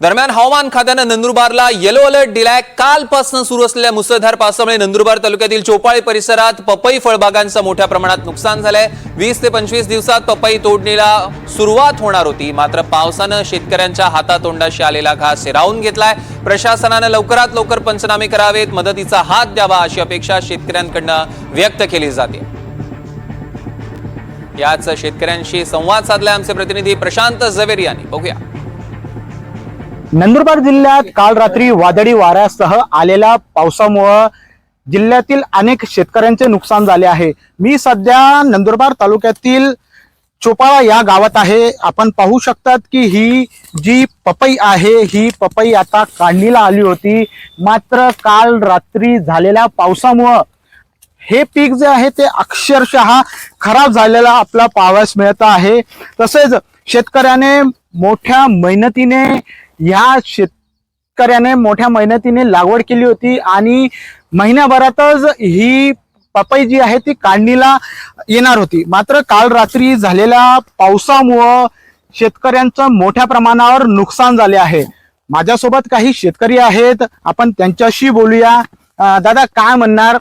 दरम्यान हवामान खात्यानं नंदुरबारला येलो अलर्ट दिलाय. कालपासून सुरू असलेल्या मुसळधार पावसामुळे नंदुरबार तालुक्यातील चोपाळी परिसरात पपई फळबागांचं मोठ्या प्रमाणात नुकसान झालंय. वीस ते पंचवीस दिवसात पपई तोडणीला सुरुवात होणार होती. मात्र पावसानं शेतकऱ्यांच्या हातातोंडाशी आलेला घास हिरावून घेतलाय. प्रशासनानं लवकरात लवकर पंचनामे करावेत. मदतीचा हात द्यावा अशी अपेक्षा शेतकऱ्यांकडनं व्यक्त केली जाते. याच शेतकऱ्यांशी संवाद साधलाय आमचे प्रतिनिधी प्रशांत झवेरी यांनी बघूया. नंदुरबार जिल्ह्यात काल रात्री वादळी वाऱ्यासह आलेल्या पावसामुळं जिल्ह्यातील अनेक शेतकऱ्यांचे नुकसान झाले आहे. मी सध्या नंदुरबार तालुक्यातील चोपाळा या गावात आहे. आपण पाहू शकतात की ही जी पपई आहे ही पपई आता काढणीला आली होती. मात्र काल रात्री झालेल्या पावसामुळं हे पीक जे आहे ते अक्षरशः खराब झालेला आपला पावास मिळत आहे. तसेच शेतकऱ्याने मोठ्या मेहनतीने ह्या शेतकऱ्याने मोठ्या मेहनतीने लागवड केली होती आणि महिन्याभरातच ही पपई जी आहे ती काढणीला येणार होती. मात्र काल रात्री झालेल्या पावसामुळं शेतकऱ्यांचं मोठ्या प्रमाणावर नुकसान झाले आहे. माझ्यासोबत काही शेतकरी आहेत. आपण त्यांच्याशी बोलूया. दादा काय म्हणणार?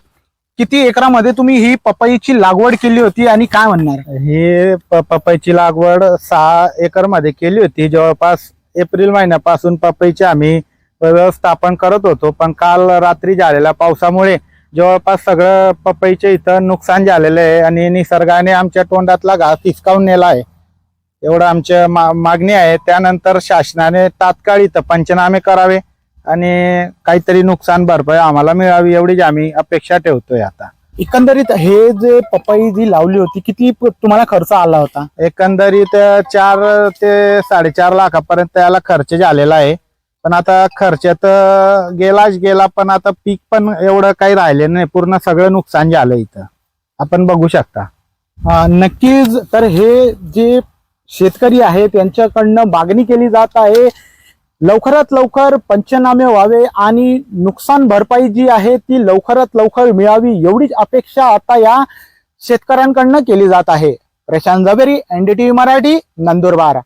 किती एकरामध्ये तुम्ही ही पपईची लागवड केली होती आणि काय म्हणणार? हे प- पपईची लागवड सहा एकरमध्ये केली होती. जवळपास एप्रिल महिन्यापासून पपईचे आम्ही व्यवस्थापन करत होतो पण काल रात्री झालेल्या पावसामुळे जवळपास सगळं पपईचे इथं नुकसान झालेलं आहे आणि निसर्गाने आमच्या तोंडातला घास हिसकावून नेला आहे. एवढं आमच्या मा- मागणी आहे. त्यानंतर शासनाने तात्काळ इथं पंचनामे करावे आणि काहीतरी नुकसान भरपाई आम्हाला मिळावी एवढीच आम्ही अपेक्षा ठेवतोय आता. एकंदरीत हे जे पपई जी लावली होती किती प- तुम्हाला खर्च आला होता? एकंदरीत चार ते साडेचार लाखापर्यंत याला खर्च झालेला आहे. पण आता खर्च तर गेलाच गेला पण आता पीक पण एवढं काही राहिले नाही. पूर्ण सगळं नुकसान झालं इथं. आपण बघू शकता. अं, नक्कीच तर हे जे शेतकरी आहेत त्यांच्याकडनं मागणी केली जात आहे लवकरात लवकर पंचनामे व्हावे आणि नुकसान भरपाई जी आहे ती लवकरात लवकर मिळावी एवढीच अपेक्षा आता या शेतकऱ्यांकडनं केली जात आहे. प्रशांत जबेरी एनडीटीव्ही मराठी नंदुरबार.